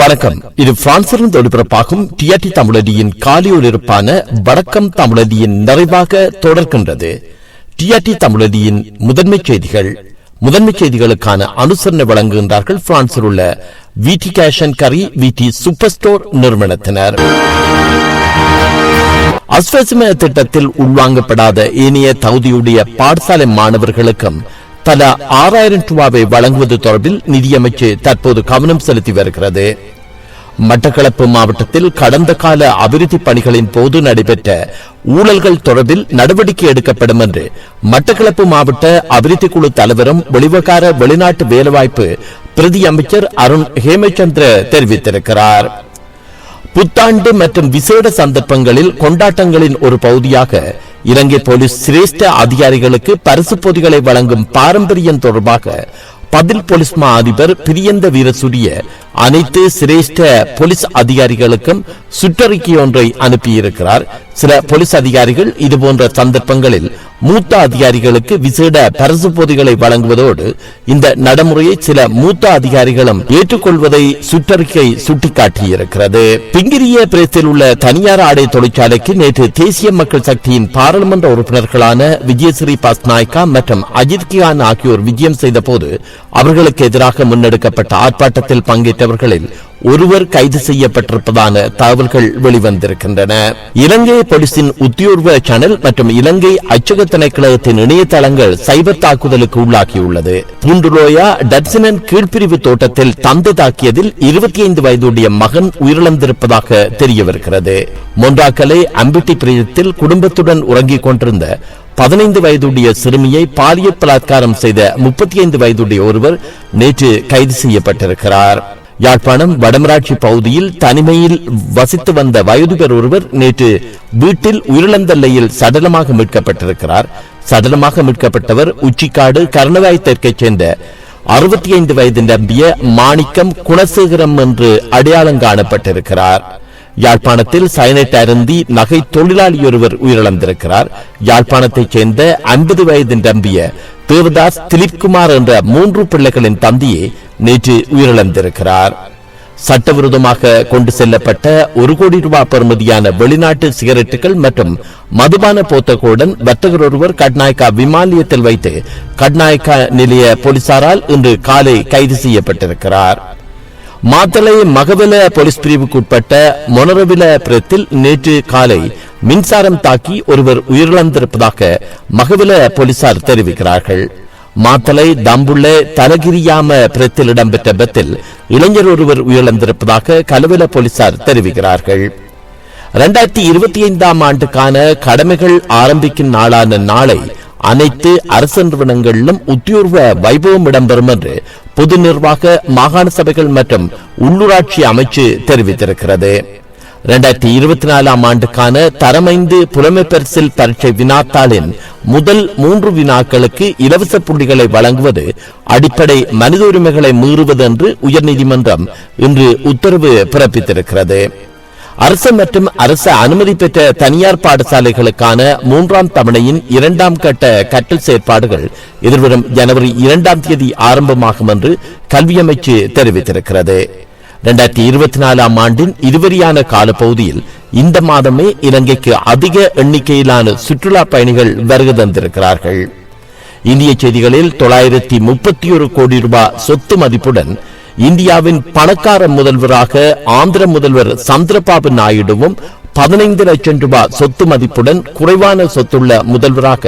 வணக்கம். இது பிரான்சிலிருந்து ஒளிபரப்பாகும் டிஆர்டி தமிழடியின் காலியொலிருப்பான வணக்கம் தமிழடியின் நிறைவாக தொடர்கின்றது. டிஆர்டி தமிழடியின் முதன்மை செய்திகள். முதன்மை செய்திகளுக்கான அனுசரணை வழங்குகின்றார்கள் பிரான்சில் உள்ள விடி கேஷன் கரி விடி சூப்பர் ஸ்டோர் நிறுவனத்தினர். அஸ்வசம திட்டத்தில் உள்வாங்கப்படாத ஏனைய தகுதியுடைய பாடசாலை மாணவர்களுக்கும் தலா ஆறாயிரம் ரூபாவை வழங்குவது தொடர்பில் நிதியமைச்சு தற்போது கவனம் செலுத்தி வருகிறது. மட்டக்களப்பு மாவட்டத்தில் கடந்த கால அபிவிருத்தி பணிகளின் போது நடைபெற்ற ஊழல்கள் தொடர்பில் நடவடிக்கை எடுக்கப்படும் என்று மட்டக்களப்பு மாவட்ட அபிவிருத்தி குழு தலைவரும் வெளிவகார வெளிநாட்டு வேலைவாய்ப்பு பிரதி அமைச்சர் அருண் ஹேமச்சந்திர தெரிவித்திருக்கிறார். புத்தாண்டு மற்றும் விசேட சந்தர்ப்பங்களில் கொண்டாட்டங்களின் ஒரு பகுதியாக இலங்கை போலீஸ் சிரேஷ்ட அதிகாரிகளுக்கு பரிசு பொதிகளை வழங்கும் பாரம்பரியம் தொடர்பாக பதில் போலீஸ் மா அதிபர் பிரியந்த வீரசூரிய அனைத்து சிரேஷ்ட போலீஸ் அதிகாரிகளுக்கும் சுற்றறிக்கை ஒன்றை அனுப்பியிருக்கிறார். சில போலீஸ் அதிகாரிகள் இதுபோன்ற சந்தர்ப்பங்களில் மூத்த அதிகாரிகளுக்கு விசேட பரிசு பொதிகளை வழங்குவதோடு இந்த நடைமுறையை சில மூத்த அதிகாரிகளும் ஏற்றுக்கொள்வதை சுற்றறிக்கை சுட்டிக்காட்டியிருக்கிறது. பிங்கிரிய பிரேசில் உள்ள தனியார் ஆடை தொழிற்சாலைக்கு நேற்று தேசிய மக்கள் சக்தியின் பாராளுமன்ற உறுப்பினர்களான விஜயஸ்ரீ பாஸ்நாயக்கா மற்றும் அஜித் கியான் ஆகியோர் விஜயம் செய்த போது அவர்களுக்கு எதிராக முன்னெடுக்கப்பட்ட ஆர்ப்பாட்டத்தில் பங்கேற்றவர்களில் ஒருவர் கைது செய்யப்பட்டிருப்பதான தகவல்கள் வெளிவந்திருக்கின்றன. இலங்கை போலீசின் உத்தியோர்வ சேனல் மற்றும் இலங்கை அச்சக திணைக்களத்தின் இணையதளங்கள் சைபர் தாக்குதலுக்கு உள்ளாகியுள்ளது. பூண்டுலோயா டட்சினன் கீழ்பிரிவு தோட்டத்தில் தந்தை தாக்கியதில் இருபத்தி ஐந்து வயதுடைய மகன் உயிரிழந்திருப்பதாக தெரிய வருகிறது மொன்றாக்கலை அம்பிட்டி பிரியத்தில் குடும்பத்துடன் உறங்கிக் கொண்டிருந்த பதினைந்து வயதுடைய சிறுமியை பாலியல் பலாத்காரம் செய்த முப்பத்தி ஐந்து வயதுடைய ஒருவர் நேற்று கைது செய்யப்பட்டிருக்கிறார். யாழ்ப்பாணம் வடமராட்சி பகுதியில் தனிமையில் வசித்து வந்த வயதுபெர் ஒருவர் நேற்று வீட்டில் உயிரிழந்த நிலையில் சடலமாக மீட்கப்பட்டிருக்கிறார். சடலமாக மீட்கப்பட்டவர் உச்சிக்காடு கருணவாய் தெற்கைச் சேர்ந்த அறுபத்தி ஐந்து வயது நம்பிய மாணிக்கம் குணசேகரம் என்று அடையாளம் காணப்பட்டிருக்கிறார். யாழ்ப்பாணத்தில் சைனைட் அருந்தி நகை தொழிலாளி ஒருவர் உயிரிழந்திருக்கிறார். யாழ்ப்பாணத்தைச் சேர்ந்த ஐம்பது வயது நம்பிய தேவதாஸ் திலீப்குமார் என்ற மூன்று பிள்ளைகளின் தந்தியை நேற்று உயிரிழந்திருக்கிறார். சட்டவிரோதமாக கொண்டு செல்லப்பட்ட ஒரு கோடி ரூபாய் பெறுமதியான வெளிநாட்டு சிகரெட்டுகள் மற்றும் மதுபான போத்தகளுடன் வர்த்தகர் ஒருவர் கட்நாயக்கா விமானியத்தில் வைத்து கட்நாயக்கா நிலைய போலீசாரால் இன்று காலை கைது செய்யப்பட்டிருக்கிறார். மாத்தளை மகவில போலீஸ் பிரிவுக்குட்பட்ட மொனரவில புரத்தில் நேற்று காலை மின்சாரம் தாக்கி ஒருவர் உயிரிழந்திருப்பதாக மகவில போலீசார் தெரிவிக்கிறார்கள். மாத்தளை தம்புள்ள தலகிரியாம பிரத்தில் இடம்பெற்ற விபத்தில் இளைஞர் ஒருவர் உயிரிழந்திருப்பதாக கலவில போலீசார் தெரிவிக்கிறார்கள். இரண்டாயிரத்தி இருபத்தி ஐந்தாம் ஆண்டுக்கான கடமைகள் ஆரம்பிக்கும் நாளான நாளை அனைத்து அரசு நிறுவனங்களிலும் உத்தியோர்வ வைபவம் இடம்பெறும் என்று பொது நிர்வாக மாகாண சபைகள் மற்றும் உள்ளூராட்சி அமைச்சு தெரிவித்திருக்கிறது. இரண்டாயிரத்தி இருபத்தி நாலாம் ஆண்டுக்கான தரமைந்து புலமை பரிசில் பரீட்சை வினாத்தாளின் முதல் மூன்று வினாக்களுக்கு இலவச புள்ளிகளை வழங்குவது அடிப்படை மனித உரிமைகளை மீறுவது என்று உயர்நீதிமன்றம் இன்று உத்தரவு பிறப்பித்திருக்கிறது. அரசு மற்றும் அரசு அனுமதி பெற்ற தனியார் பாடசாலைகளுக்கான மூன்றாம் தவணையின் இரண்டாம் கட்ட கற்றல் செயற்பாடுகள் எதிர்வரும் ஜனவரி இரண்டாம் தேதி ஆரம்பமாகும் என்று கல்வி அமைச்சு தெரிவித்திருக்கிறது. இரண்டாயிரத்தி இருபத்தி நாலாம் ஆண்டின் இருவரியான காலப்பகுதியில் இந்த மாதமே இலங்கைக்கு அதிக எண்ணிக்கையிலான சுற்றுலா பயணிகள் வருகை தந்திருக்கிறார்கள். இந்திய செய்திகளில் தொள்ளாயிரத்தி முப்பத்தி ஒரு கோடி ரூபாய் சொத்து மதிப்புடன் இந்தியாவின் பணக்கார முதல்வராக ஆந்திர முதல்வர் சந்திரபாபு நாயுடுவும் பதினைந்து லட்சம் ரூபாய் சொத்து மதிப்புடன் குறைவான சொத்துள்ள முதல்வராக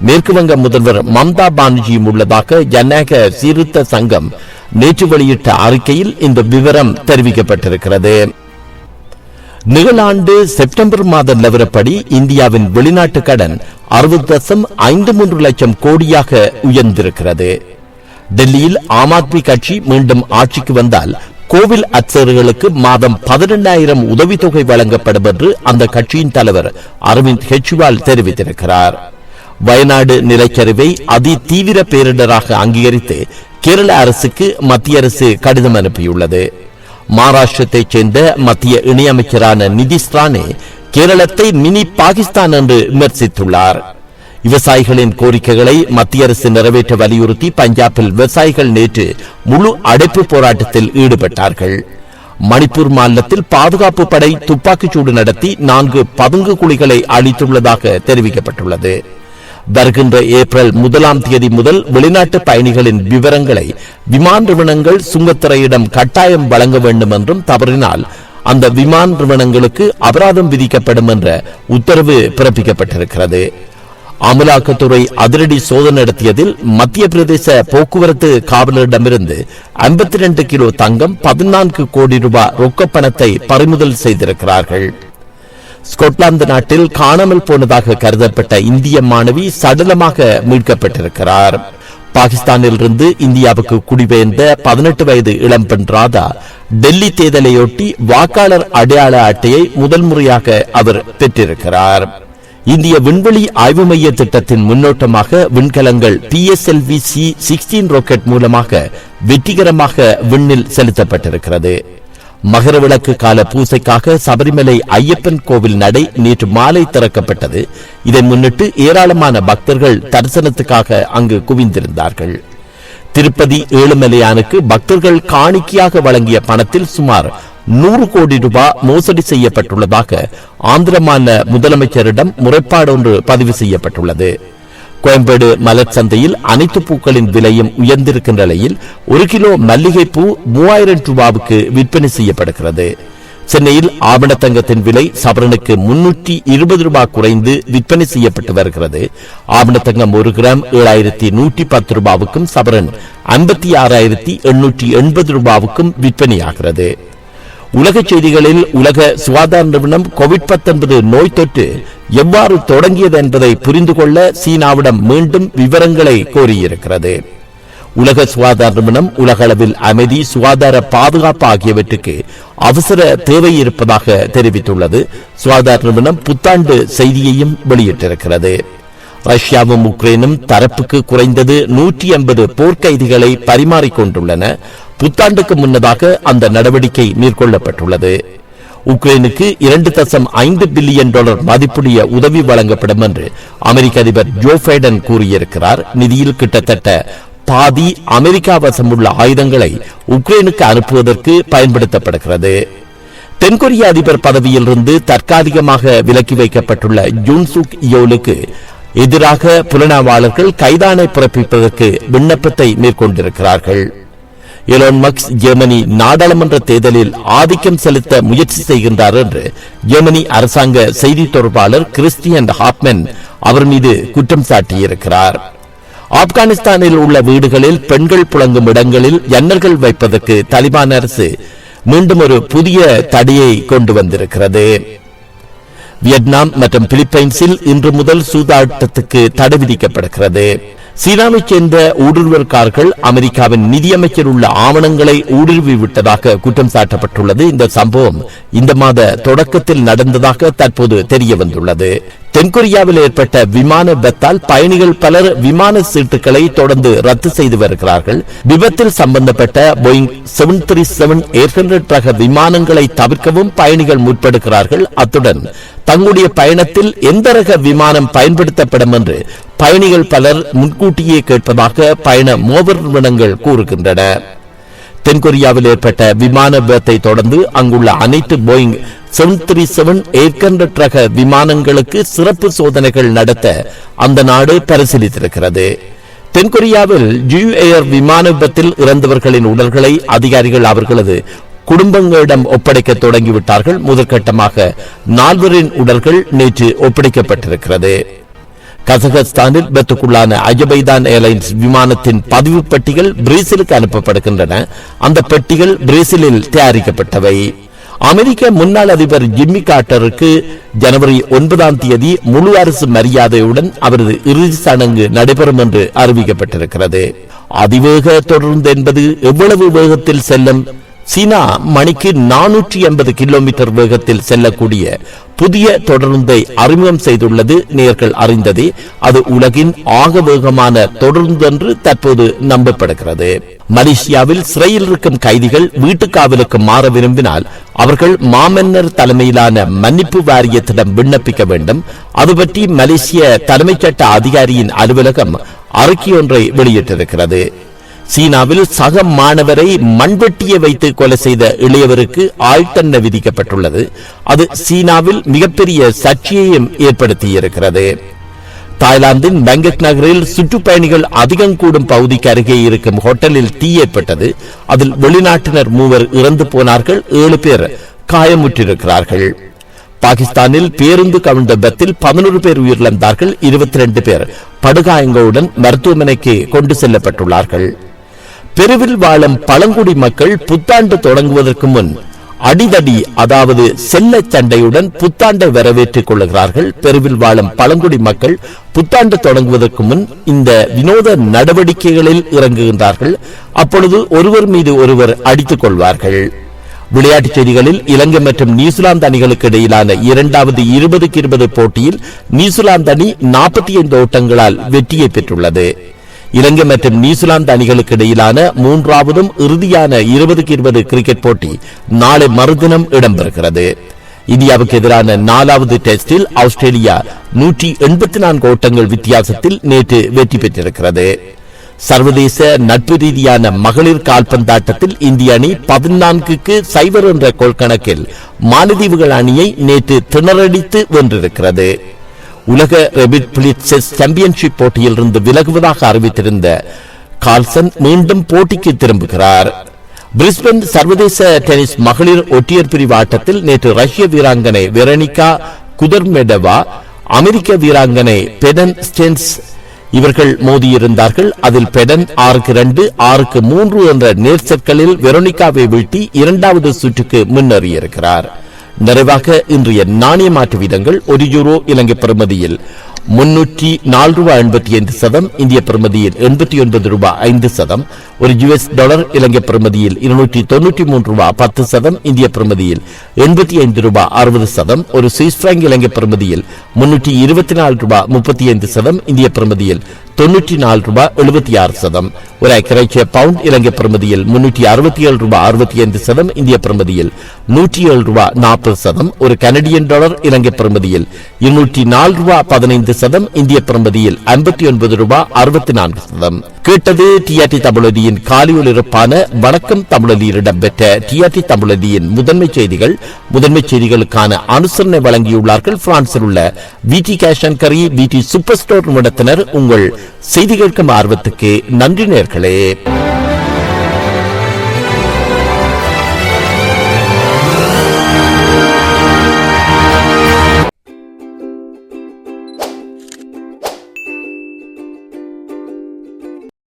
மேற்குவங்க முதல்வர் மம்தா பானர்ஜியும் உள்ளதாக ஜனநாயக சீர்திருத்த சங்கம் நேற்று வெளியிட்ட அறிக்கையில் இந்த விவரம் தெரிவிக்கப்பட்டிருக்கிறது. நிகழாண்டு செப்டம்பர் மாத நிலவரப்படி இந்தியாவின் வெளிநாட்டு கடன் அறுபது தசம் ஐந்து மூன்று லட்சம் கோடியாக உயர்ந்திருக்கிறது. டெல்லியில் ஆம் ஆத்மி கட்சி மீண்டும் ஆட்சிக்கு வந்தால் கோவில் அர்ச்சகர்களுக்கு மாதம் பதினெண்டாயிரம் உதவித்தொகை வழங்கப்படும் என்று அந்த கட்சியின் தலைவர் அரவிந்த் கெஜ்ரிவால் தெரிவித்திருக்கிறார். வயநாடு நிலச்சரிவை அதி தீவிர பேரிடராக அங்கீகரித்து கேரள அரசுக்கு மத்திய அரசு கடிதம் அனுப்பியுள்ளது. மகாராஷ்டிரத்தைச் சேர்ந்த மத்திய இணையமைச்சரான நிதிஷ் ரானே கேரளத்தை மினி பாகிஸ்தான் என்று விமர்சித்துள்ளார். விவசாயிகளின் கோரிக்கைகளை மத்திய அரசு நிறைவேற்ற வலியுறுத்தி பஞ்சாபில் விவசாயிகள் நேற்று முழு அடைப்பு போராட்டத்தில் ஈடுபட்டார்கள். மணிப்பூர் மாநிலத்தில் பாதுகாப்பு படை துப்பாக்கிச்சூடு நடத்தி நான்கு பதுங்கு குழிகளை அளித்துள்ளதாக தெரிவிக்கப்பட்டுள்ளது. வருகின்ற ஏப்ரல் முதலாம் தேதி முதல் வெளிநாட்டு பயணிகளின் விவரங்களை விமான நிறுவனங்கள் சுங்கத்துறையிடம் கட்டாயம் வழங்க வேண்டும் என்றும் தவறினால் அந்த விமான நிறுவனங்களுக்கு அபராதம் விதிக்கப்படும் என்ற உத்தரவு பிறப்பிக்கப்பட்டிருக்கிறது. அமலாக்கத்துறை அதிரடி சோதனை நடத்தியதில் மத்திய பிரதேச போக்குவரத்து காவலரிடமிருந்து ஐம்பத்தி ரெண்டு கிலோ தங்கம் பதினான்கு கோடி ரூபாய் ரொக்க பணத்தை பறிமுதல் செய்திருக்கிறார்கள். ஸ்கொட்லாந்து நாட்டில் காணாமல் போனதாக கருதப்பட்ட இந்திய மாணவி சடலமாக மீட்கப்பட்டிருக்கிறார். பாகிஸ்தானில் இருந்து இந்தியாவுக்கு குடிபெயர்ந்த பதினெட்டு வயது இளம்பெண் ராதா டெல்லி தேர்தலையொட்டி வாக்காளர் அடையாள அட்டையை முதல் முறையாக அவர் பெற்றிருக்கிறார். இந்திய விண்வெளி ஆய்வு மைய திட்டத்தின் முன்னோட்டமாக விண்கலங்கள் P S L V C sixteen rocket மூலமாக வெற்றிகரமாக விண்ணில் செலுத்தப்பட்டிருக்கிறது. மகர விளக்கு கால பூசைக்காக சபரிமலை ஐயப்பன் கோவில் நடை நேற்று மாலை திறக்கப்பட்டது. இதை முன்னிட்டு ஏராளமான பக்தர்கள் தரிசனத்துக்காக அங்கு குவிந்திருந்தார்கள். திருப்பதி ஏழுமலையானுக்கு பக்தர்கள் காணிக்கையாக வழங்கிய பணத்தில் சுமார் நூறு கோடி ரூபாய் மோசடி செய்யப்பட்டுள்ளதாக ஆந்திர மாநில முதலமைச்சரிடம் முறைப்பாடு ஒன்று பதிவு செய்யப்பட்டுள்ளது. கோயம்பேடு மலர் சந்தையில் அனைத்து பூக்களின் விலையும் உயர்ந்திருக்கின்ற நிலையில் ஒரு கிலோ மல்லிகைப்பூ மூவாயிரம் ரூபாவுக்கு விற்பனை செய்யப்படுகிறது. சென்னையில் ஆவணத்தங்கத்தின் விலை சவரனுக்கு முன்னூற்றி இருபது ரூபாய் குறைந்து விற்பனை செய்யப்பட்டு வருகிறது. ஆவணத்தங்கம் ஒரு கிராம் ஏழாயிரத்தி நூற்றி பத்து ரூபாவுக்கும் சவரன் ஐம்பத்தி ஆறாயிரத்தி எண்ணூற்றி எண்பது ரூபாவுக்கும் விற்பனையாகிறது. உலக செய்திகளில் உலக சுகாதார நிறுவனம் கோவிட் 19 நோய் தொற்று எவ்வாறு தொடங்கியது என்பதை புரிந்து கொள்ள சீனாவிடம் மீண்டும் விவரங்களை கோரியிருக்கிறது. உலக சுகாதார நிறுவனம் உலக அளவில் அமைதி சுகாதார பாதுகாப்பு ஆகியவற்றுக்கு அவசர தேவை இருப்பதாக தெரிவித்துள்ளது. சுகாதார நிறுவனம் புத்தாண்டு செய்தியையும் வெளியிட்டிருக்கிறது. ரஷ்யாவும் உக்ரைனும் தரப்புக்கு குறைந்தது நூற்றி எண்பது போர்க்கைதிகளை பரிமாறிக்கொண்டுள்ளன. புத்தாண்டுக்கு முன்னதாக அந்த நடவடிக்கை மேற்கொள்ளப்பட்டுள்ளது. உக்ரைனுக்கு இரண்டு தசம் ஐந்து பில்லியன் டாலர் மதிப்புடைய உதவி வழங்கப்படும் என்று அமெரிக்க அதிபர் ஜோ பைடன் கூறியிருக்கிறார். நிதியில் கிட்டத்தட்ட பாதி அமெரிக்கா வசமுள்ள ஆயுதங்களை உக்ரைனுக்கு அனுப்புவதற்கு பயன்படுத்தப்படுகிறது. தென்கொரிய அதிபர் பதவியிலிருந்து தற்காலிகமாக விலக்கி வைக்கப்பட்டுள்ள ஜூன்சுக் யோலுக்கு எதிராக புலனாய்வாளர்கள் கைதானை பிறப்பிப்பதற்கு விண்ணப்பத்தை மேற்கொண்டிருக்கிறார்கள். எலோன் மக்ஸ் ஜெர்மனி நாடாளுமன்ற தேர்தலில் ஆதிக்கம் செலுத்த முயற்சி செய்கின்றார் என்று ஜெர்மனி அரசாங்க செய்தி தொடர்பாளர் கிறிஸ்டியன் ஹாப்மென் அவர் மீது குற்றம் சாட்டியிருக்கிறார். ஆப்கானிஸ்தானில் உள்ள வீடுகளில் பெண்கள் புழங்கும் இடங்களில் ஜன்னல்கள் வைப்பதற்கு தலிபான் அரசு மீண்டும் ஒரு புதிய தடையை கொண்டு வந்திருக்கிறது. வியட்நாம் மற்றும் பிலிப்பைன்ஸில் இன்று முதல் சூதாட்டத்துக்கு தடை விதிக்கப்படுகிறது. சீனாவைச் சேர்ந்த ஊடுருவல்காரர்கள் அமெரிக்காவின் நிதியமைச்சர் உள்ள ஆவணங்களை ஊடுருவி விட்டதாக குற்றம் சாட்டப்பட்டுள்ளது. இந்த சம்பவம் இந்த மாத தொடக்கத்தில் நடந்ததாக தற்போது தெரிய வந்துள்ளது தென்கொரியாவில் ஏற்பட்ட விமான விபத்தால் பயணிகள் பலர் விமான சீட்டுகளை தொடர்ந்து ரத்து செய்து வருகிறார்கள். விபத்தில் சம்பந்தப்பட்ட போயிங் செவன் த்ரீ செவன் ரக விமானங்களை தவிர்க்கவும் பயணிகள் முற்படுகிறார்கள். அத்துடன் தங்களுடைய பயணத்தில் எந்த ரக விமானம் பயன்படுத்தப்படும் என்று பயணிகள் பலர் முன்கூட்டியே கேட்பதாக பயண மோவர் நிறுவனங்கள் கூறுகின்றன. தென்கொரியாவில் ஏற்பட்ட விமான விபத்தை தொடர்ந்து அங்குள்ள அனைத்து போயிங் செவன் த்ரீ செவன் ரக விமானங்களுக்கு சிறப்பு சோதனைகள் நடத்த அந்த நாடு பரிசீலித்திருக்கிறது. தென்கொரியாவில் ஜூ ஏர் விமான விபத்தில் இறந்தவர்களின் உடல்களை அதிகாரிகள் அவர்களது குடும்பங்களிடம் ஒப்படைக்க தொடங்கிவிட்டார்கள். முதற்கட்டமாக நால்வரின் உடல்கள் நேற்று ஒப்படைக்கப்பட்டிருக்கிறது. கசகஸ்தானில் விபத்துக்குள்ளான அஜபைதான் ஏர்லைன்ஸ் விமானத்தின் பதிவு பெட்டிகள் பிரேசிலுக்கு அனுப்பப்படுகின்றன. அந்த பெட்டிகள் பிரேசிலில் தயாரிக்கப்பட்டவை. அமெரிக்க முன்னாள் அதிபர் ஜிம்மி கார்டருக்கு ஜனவரி ஒன்பதாம் தேதி முழு அரசு மரியாதையுடன் அவரது இறுதி சடங்கு நடைபெறும் என்று அறிவிக்கப்பட்டிருக்கிறது. அதிவேக தொடர்ந்து என்பது எவ்வளவு வேகத்தில் செல்லும் சீனா மணிக்கு நானூற்றி எண்பது கிலோமீட்டர் வேகத்தில் செல்லக்கூடிய புதிய தொடருந்தை அறிமுகம் செய்துள்ளது நேர்கள் அறிந்ததே. அது உலகின் ஆக வேகமான தொடருந்து என்று தற்போது நம்பப்படுகிறது. மலேசியாவில் சிறையில் இருக்கும் கைதிகள் வீட்டுக்காவலுக்கு மாற விரும்பினால் அவர்கள் மாமன்னர் தலைமையிலான மன்னிப்பு வாரியத்திடம் விண்ணப்பிக்க வேண்டும். அது பற்றி மலேசிய தலைமைச் சட்ட அதிகாரியின் அலுவலகம் அறிக்கை ஒன்றை வெளியிட்டிருக்கிறது. சீனாவில் சக மாணவரை மண்வெட்டியை வைத்து கொலை செய்த இளையவருக்கு ஆழ்தண்டனை விதிக்கப்பட்டுள்ளது. அது சீனாவில் மிகப்பெரிய சர்ச்சையையும் ஏற்படுத்தியிருக்கிறது. தாய்லாந்தின் பேங்கக் நகரில் சுற்றுப்பயணிகள் அதிகம் கூடும் பகுதிக்கு அருகே இருக்கும் ஹோட்டலில் தீ ஏற்பட்டது. அதில் வெளிநாட்டினர் மூவர் இறந்து போனார்கள். ஏழு பேர் காயமுற்றிருக்கிறார்கள். பாகிஸ்தானில் பேருந்து கவிழ்ந்த விபத்தில் பதினோரு பேர் உயிரிழந்தார்கள். இருபத்தி ரெண்டு பேர் படுகாயங்களுடன் மருத்துவமனைக்கு கொண்டு செல்லப்பட்டுள்ளார்கள். பெருவில் வாழும் பழங்குடி மக்கள் புத்தாண்டு தொடங்குவதற்கு முன் அடிதடி அதாவது செல்ல சண்டையுடன் புத்தாண்டை வரவேற்றுக் கொள்கிறார்கள். பெருவில் வாழும் பழங்குடி மக்கள் புத்தாண்டு தொடங்குவதற்கு முன் இந்த வினோத நடவடிக்கைகளில் இறங்குகின்றார்கள். அப்பொழுது ஒருவர் மீது ஒருவர் அடித்துக் கொள்வார்கள். விளையாட்டுச் செய்திகளில் இலங்கை மற்றும் நியூசிலாந்து அணிகளுக்கு இடையிலான இரண்டாவது இருபதுக்கு இருபது போட்டியில் நியூசிலாந்து அணி நாற்பத்தி ஐந்து ஓட்டங்களால் வெற்றியை பெற்றுள்ளது. இலங்கை மற்றும் நியூசிலாந்து அணிகளுக்கு இடையிலான மூன்றாவதும் இறுதியான இருபதுக்கு இருபது கிரிக்கெட் போட்டி நாளை மறுதினம் இடம்பெறுகிறது. இந்தியாவுக்கு எதிரான நாலாவது டெஸ்டில் ஆஸ்திரேலியா நூற்றி எண்பத்தி நான்கு ஓட்டங்கள் வித்தியாசத்தில் நேற்று வெற்றி பெற்றிருக்கிறது. சர்வதேச நட்பு ரீதியான மகளிர் கால்பந்தாட்டத்தில் இந்திய அணி பதினான்குக்கு சைபர் என்ற கோல் கணக்கில் மாலத்தீவுகள் அணியை நேற்று திணறடித்து வென்றிருக்கிறது. உலக ரெபிட் பிளிட் சாம்பியன்ஷிப் போட்டியிலிருந்து விலகுவதாக அறிவித்திருந்த கால்சன் மீண்டும் போட்டிக்கு திரும்புகிறார். பிரிஸ்பன் சர்வதேச டென்னிஸ் மகளிர் ஒற்றையர் பிரிவு ஆட்டத்தில் நேற்று ரஷ்ய வீராங்கனை வெரனிகா குதர்மெடவா அமெரிக்க வீராங்கனை பெடன் ஸ்டென்ஸ் இவர்கள் மோதியிருந்தார்கள். அதில் பெடன் ஆறுக்கு ரெண்டு ஆறுக்கு மூன்று என்ற நேர்சற்களில் வெரோனிகாவை வீழ்த்தி இரண்டாவது சுற்றுக்கு முன்னேறியிருக்கிறார். நிறைவாக இன்றைய நாணய மாற்று வீதங்கள் ஒரு யூரோ இலங்கை பெறுமதியில் முன்னூற்றி நாலு ரூபாய் எண்பத்தி ஐந்து சதம் இந்திய பெறுமதியில் எண்பத்தி ஒன்பது ரூபாய் ஐந்து சதம் ஒரு யுஎஸ் டாலர் இலங்கை பெறுமதியில் இருநூற்றி தொன்னூற்றி மூன்று ரூபாய் பத்து சதம் இந்திய பெறுமதியில் எண்பத்தி ஐந்து ரூபாய் அறுபது சதம் ஒரு சுவிஸ் பிராங்க் இலங்கை பெறுமதியில் முன்னூற்றி இருபத்தி நாலு ரூபாய் முப்பத்தி ஐந்து சதம் இந்திய பெறுமதியில் தொன்னூற்றி நாலு ரூபாய் எழுபத்தி ஆறு சதம். ஒரு அக்கரைச்சிய பவுண்ட் இலங்கை பெறுமதியில் முன்னூற்றி அறுபத்தி ஏழு ரூபாய் அறுபத்தி ஐந்து சதம் இந்திய பெறுமதியில் நூற்றி ஏழு ரூபாய் நாற்பது சதம். ஒரு கனடியன் டாலர் இலங்கை பெறுமதியில் இருநூற்றி நாலு ரூபாய் பதினைந்து சதம் இந்திய பெறுமதியில் ஐம்பத்தி ஒன்பது ரூபாய் அறுபத்தி நான்கு சதம். கேட்டது டிஆர்டி தமிழதியின் காலியொலிருப்பான வணக்கம் தமிழதியில் இடம்பெற்ற டிஆர்டி தமிழதியின் முதன்மை செய்திகள். முதன்மை செய்திகளுக்கான அனுசரணை வழங்கியுள்ளார்கள். பிரான்சில் உள்ள விடி கேஷ் அண்ட் கரி விடி சூப்பர் ஸ்டோர் நிறுவனத்தினர் உங்கள் செய்தி கேட்கும் ஆர்வத்துக்கு நன்றி நேர்களே.